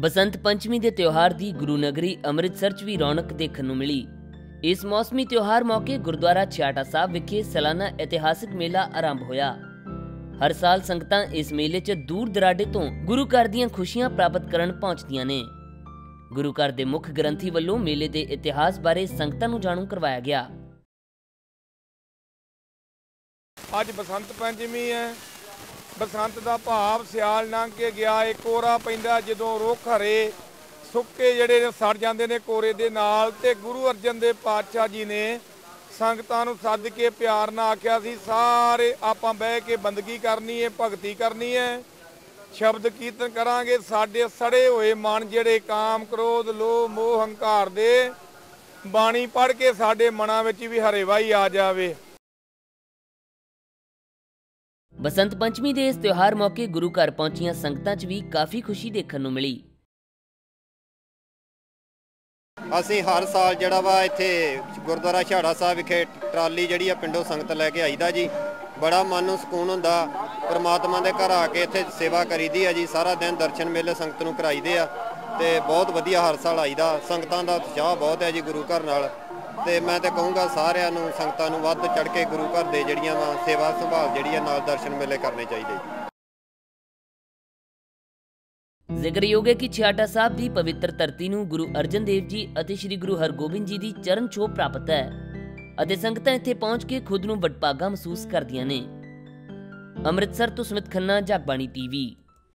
ਬਸੰਤ ਪੰਚਮੀ ਦੇ ਤਿਉਹਾਰ ਦੀ ਗੁਰੂ ਨਗਰੀ ਅੰਮ੍ਰਿਤਸਰ 'ਚ ਵੀ ਰੌਣਕ ਦੇਖਣ ਨੂੰ ਮਿਲੀ। ਇਸ ਮੌਸਮੀ ਤਿਉਹਾਰ ਮੌਕੇ ਗੁਰਦੁਆਰਾ ਛਿਆਟਾ ਸਾਹਿਬ ਵਿਖੇ ਸਾਲਾਨਾ ਇਤਿਹਾਸਕ ਮੇਲਾ ਆਰੰਭ ਹੋਇਆ। ਹਰ ਸਾਲ ਸੰਗਤਾਂ ਇਸ ਮੇਲੇ 'ਚ ਦੂਰ ਦਰਾਡੇ ਤੋਂ ਗੁਰੂ ਘਰ ਦੀਆਂ ਖੁਸ਼ੀਆਂ ਪ੍ਰਾਪਤ ਕਰਨ ਪਹੁੰਚਦੀਆਂ ਨੇ। ਗੁਰੂ ਘਰ ਦੇ ਮੁੱਖ ਗ੍ਰੰਥੀ ਵੱਲੋਂ ਮੇਲੇ ਦੇ ਇਤਿਹਾਸ ਬਾਰੇ ਸੰਗਤਾਂ ਨੂੰ ਜਾਣੂ ਕਰਵਾਇਆ ਗਿਆ। ਅੱਜ ਬਸੰਤ ਪੰਚਮੀ ਹੈ। ਬਸੰਤ ਦਾ ਭਾਵ ਸਿਆਲ ਲੰਘ ਕੇ ਗਿਆ ਏ ਕੋਰਾ ਪੈਂਦਾ ਜਦੋਂ ਰੁੱਖ ਹਰੇ ਸੁੱਕੇ ਜਿਹੜੇ ਨੇ ਸੜ ਜਾਂਦੇ ਨੇ ਕੋਰੇ ਦੇ ਨਾਲ ਤੇ ਗੁਰੂ ਅਰਜਨ ਦੇਵ ਪਾਤਸ਼ਾਹ ਜੀ ਨੇ ਸੰਗਤਾਂ ਨੂੰ ਸੱਦ ਕੇ ਪਿਆਰ ਨਾਲ ਆਖਿਆ ਸੀ, ਸਾਰੇ ਆਪਾਂ ਬਹਿ ਕੇ ਬੰਦਗੀ ਕਰਨੀ ਹੈ, ਭਗਤੀ ਕਰਨੀ ਹੈ। ਸ਼ਬਦ ਕੀਰਤਨ ਕਰਾਂਗੇ, ਸਾਡੇ ਸੜੇ ਹੋਏ ਮਨ ਜਿਹੜੇ ਕਾਮ ਕ੍ਰੋਧ, ਲੋਭ, ਮੋਹ, ਹੰਕਾਰ ਦੇ ਬਾਣੀ ਪੜ੍ਹ ਕੇ ਸਾਡੇ ਮਨਾਂ ਵਿੱਚ ਵੀ ਹਰੇਵਾਈ ਆ ਜਾਵੇ। ਬਸੰਤ ਪੰਚਮੀ ਦੇ ਇਸ ਤਿਉਹਾਰ ਮੌਕੇ ਗੁਰੂ ਘਰ ਪਹੁੰਚੀਆਂ ਸੰਗਤਾਂ 'ਚ ਵੀ ਕਾਫੀ ਖੁਸ਼ੀ ਦੇਖਣ ਨੂੰ ਮਿਲੀ। ਅਸੀਂ ਹਰ ਸਾਲ ਜਿਹੜਾ ਵਾ ਇੱਥੇ ਗੁਰਦੁਆਰਾ ਛਾੜਾ ਸਾਹਿਬ ਵਿਖੇ ਟਰਾਲੀ ਜਿਹੜੀ ਆ ਪਿੰਡੋਂ ਸੰਗਤ ਲੈ ਕੇ ਆਈਦਾ ਜੀ। ਬੜਾ ਮਨ ਨੂੰ ਸਕੂਨ ਹੁੰਦਾ, ਪਰਮਾਤਮਾ ਦੇ ਘਰ ਆ ਕੇ ਇੱਥੇ ਸੇਵਾ ਕਰੀਦੀ ਆ ਜੀ, ਸਾਰਾ ਦਿਨ ਦਰਸ਼ਨ ਮੇਲੇ ਸੰਗਤ ਨੂੰ ਕਰਾਈਦੇ ਆ ਤੇ ਬਹੁਤ ਵਧੀਆ ਹਰ ਸਾਲ ਆਈਦਾ। ਸੰਗਤਾਂ ਦਾ ਉਤਸ਼ਾਹ ਬਹੁਤ ਹੈ ਜੀ ਗੁਰੂ ਘਰ ਨਾਲ। ਤੇ ਮੈਂ ਤੇ ਕਹੂੰਗਾ ਸਾਰਿਆਂ ਨੂੰ, ਸੰਗਤਾਂ ਨੂੰ ਵੱਧ ਚੜ ਕੇ ਗੁਰੂ ਘਰ ਦੇ ਜਿਹੜੀਆਂ ਵਾ ਸੇਵਾ ਸੰਭਾਲ ਜਿਹੜੀ ਆ, ਨਾਲ ਦਰਸ਼ਨ ਮੇਲੇ ਕਰਨੇ ਚਾਹੀਦੇ ਜ਼ਿਕਰਯੋਗ ਹੈ ਕਿ ਛਿਆਟਾ ਸਾਹਿਬ ਦੀ ਪਵਿੱਤਰ ਧਰਤੀ ਨੂੰ ਗੁਰੂ ਅਰਜਨ ਦੇਵ ਜੀ ਅਤੇ ਸ੍ਰੀ ਗੁਰੂ ਹਰਗੋਬਿੰਦ ਜੀ ਦੀ ਚਰਨ ਛੋਹ ਪ੍ਰਾਪਤ ਹੈ ਅਤੇ ਸੰਗਤਾਂ ਇੱਥੇ ਪਹੁੰਚ ਕੇ ਖੁਦ ਨੂੰ ਵਡਭਾਗਾ ਮਹਿਸੂਸ ਕਰਦੀਆਂ ਨੇ। ਅੰਮ੍ਰਿਤਸਰ ਤੋਂ ਸੁਮਿਤ ਖੰਨਾ, ਜਗਬਾਣੀ ਟੀਵੀ।